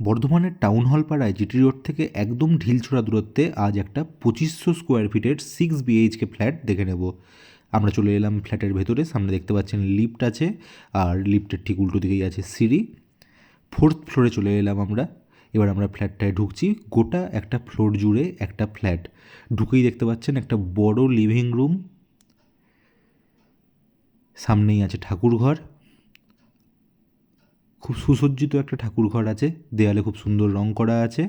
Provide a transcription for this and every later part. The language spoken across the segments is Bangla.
বর্ধমানের টাউন হল পাড়ায় জিটি রোড থেকে একদম ঢিলছোড়া দূরত্বে আজ একটা পঁচিশশো স্কোয়ার ফিটের সিক্স বিএইচকে ফ্ল্যাট দেখে নেব। আমরা চলে এলাম ফ্ল্যাটের ভেতরে, সামনে দেখতে পাচ্ছেন লিফট আছে, আর লিফটের ঠিক উল্টো দিকেই আছে সিঁড়ি। ফোর্থ ফ্লোরে চলে এলাম আমরা। এবার আমরা ফ্ল্যাটটায় ঢুকছি। গোটা একটা ফ্লোর জুড়ে একটা ফ্ল্যাট ঢুকেই দেখতে পাচ্ছেন একটা বড় লিভিং রুম সামনেই আছে ঠাকুর ঘর খুব সুসজ্জিত একটা ঠাকুর ঘর আছে। দেয়ালে খুব সুন্দর রং করা আছে।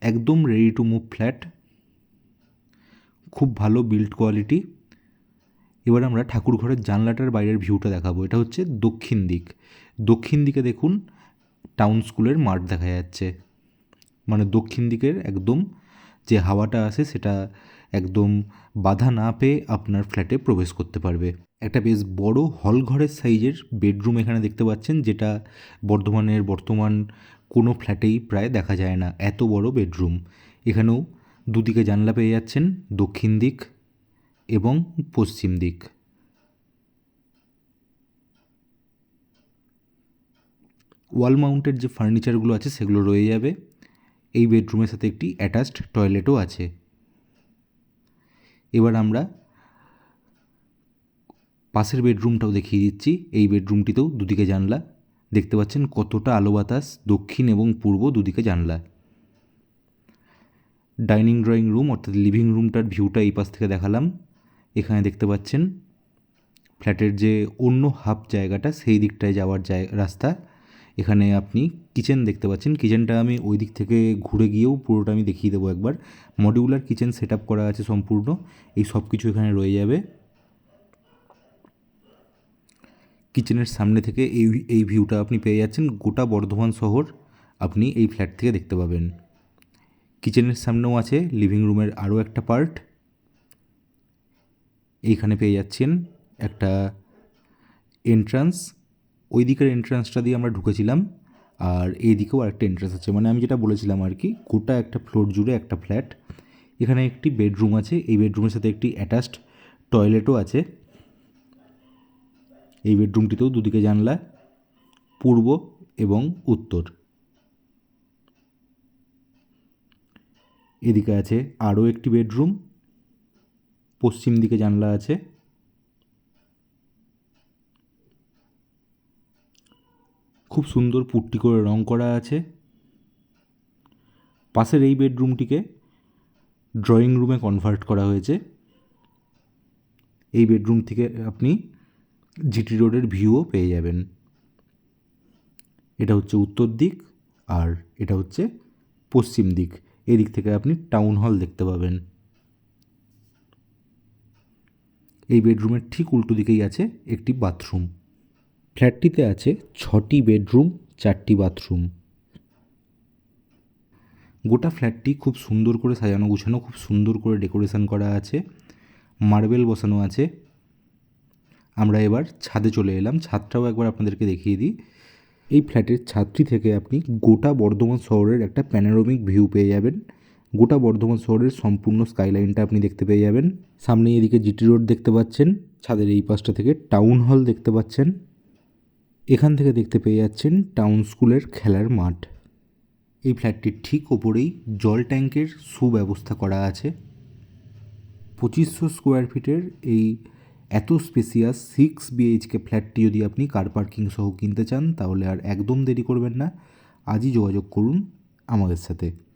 একদম রেডি টু মুভ ফ্ল্যাট খুব ভালো বিল্ড কোয়ালিটি এবার আমরা ঠাকুর ঘরের জানলাটার বাইরের ভিউটা দেখাবো। এটা হচ্ছে দক্ষিণ দিক। দক্ষিণ দিকে দেখুন টাউন স্কুলের মাঠ দেখা যাচ্ছে। মানে দক্ষিণ দিকের একদম যে হাওয়াটা আসে সেটা একদম বাধা না পেয়ে আপনার ফ্ল্যাটে প্রবেশ করতে পারবে। একটা বেশ বড় হল ঘরের সাইজের বেডরুম এখানে দেখতে পাচ্ছেন, যেটা বর্ধমানের বর্তমান কোনো ফ্ল্যাটেই প্রায় দেখা যায় না। এত বড় বেডরুম। এখানেও দুদিকে জানলা পেয়ে যাচ্ছেন, দক্ষিণ দিক এবং পশ্চিম দিক। ওয়াল মাউন্টেড যে ফার্নিচারগুলো আছে, সেগুলো রয়ে যাবে। এই বেডরুমের সাথে একটি অ্যাটাচড টয়লেটও আছে। এবার আমরা পাশের বেডরুমটাও দেখিয়ে দিচ্ছি। এই বেডরুমটিতেও দুদিকে জানলা। দেখতে পাচ্ছেন কতটা আলো বাতাস দক্ষিণ এবং পূর্ব দুদিকে জানলা। ডাইনিং ড্রয়িং রুম অর্থাৎ লিভিং রুমটার ভিউটা এই পাশ থেকে দেখালাম। এখানে দেখতে পাচ্ছেন ফ্ল্যাটের যে অন্য হাফ জায়গাটা, সেই দিকটায় যাওয়ার রাস্তা। এখানে আপনি কিচেন দেখতে পাচ্ছেন। কিচেনটা আমি ওই দিক থেকে ঘুরে গিয়েও পুরোটা আমি দেখিয়ে দেবো একবার। মডিউলার কিচেন সেট করা আছে সম্পূর্ণ। এই সব কিছু এখানে রয়ে যাবে। কিচেনের সামনে থেকে এই এই ভিউটা আপনি পেয়ে যাচ্ছেন। গোটা বর্ধমান শহর আপনি এই ফ্ল্যাট থেকে দেখতে পাবেন। কিচেনের সামনেও আছে লিভিং রুমের আরও একটা পার্ট এইখানে পেয়ে যাচ্ছেন একটা এন্ট্রান্স ওই দিকের এন্ট্রান্সটা দিয়ে আমরা ঢুকেছিলাম, আর এই দিকেও আরেকটা এন্ট্রান্স আছে। মানে আমি যেটা বলেছিলাম আর কি, গোটা একটা ফ্লোর জুড়ে একটা ফ্ল্যাট এখানে একটি বেডরুম আছে। এই বেডরুমের সাথে একটি অ্যাটাচড টয়লেটও আছে। এই বেডরুমটিতেও দুদিকে জানলা, পূর্ব এবং উত্তর। এদিকে আছে আরও একটি বেডরুম পশ্চিম দিকে জানলা আছে। খুব সুন্দর পুট্টি করে রং করা আছে। পাশের এই বেডরুমটিকে ড্রয়িং রুমে কনভার্ট করা হয়েছে। এই বেডরুম থেকে আপনি জিটি রোডের ভিউও পেয়ে যাবেন। এটা হচ্ছে উত্তর দিক আর এটা হচ্ছে পশ্চিম দিক। এদিক থেকে আপনি টাউন হল দেখতে পাবেন। এই বেডরুমের ঠিক উল্টো দিকেই আছে একটি বাথরুম। ফ্ল্যাটটিতে আছে ছটি বেডরুম, চারটি বাথরুম। গোটা ফ্ল্যাটটি খুব সুন্দর করে সাজানো, গুছানো, খুব সুন্দর করে ডেকোরেশন করা আছে। মার্বেল বসানো আছে। আমরা এবার ছাদে চলে এলাম। ছাদটাও একবার আপনাদেরকে দেখিয়ে দিই। এই ফ্ল্যাটের ছাদটি থেকে আপনি গোটা বর্ধমান শহরের একটা প্যানারোমিক ভিউ পেয়ে যাবেন। গোটা বর্ধমান শহরের সম্পূর্ণ স্কাইলাইনটা আপনি দেখতে পেয়ে যাবেন। সামনে এদিকে জিটি রোড দেখতে পাচ্ছেন। ছাদের এই পাশটা থেকে টাউন হল দেখতে পাচ্ছেন। এখান থেকে দেখতে পেয়ে যাচ্ছেন টাউন স্কুলের খেলার মাঠ। এই ফ্ল্যাটটির ঠিক ওপরেই জল ট্যাঙ্কের সুব্যবস্থা করা আছে। পঁচিশশো স্কোয়ার ফিটের এই এত স্পেসিয়াস সিক্স বিএইচকে ফ্ল্যাটটি যদি আপনি কার পার্কিং সহ কিনতে চান, তাহলে আর একদম দেরি করবেন না। আজই যোগাযোগ করুন আমাদের সাথে।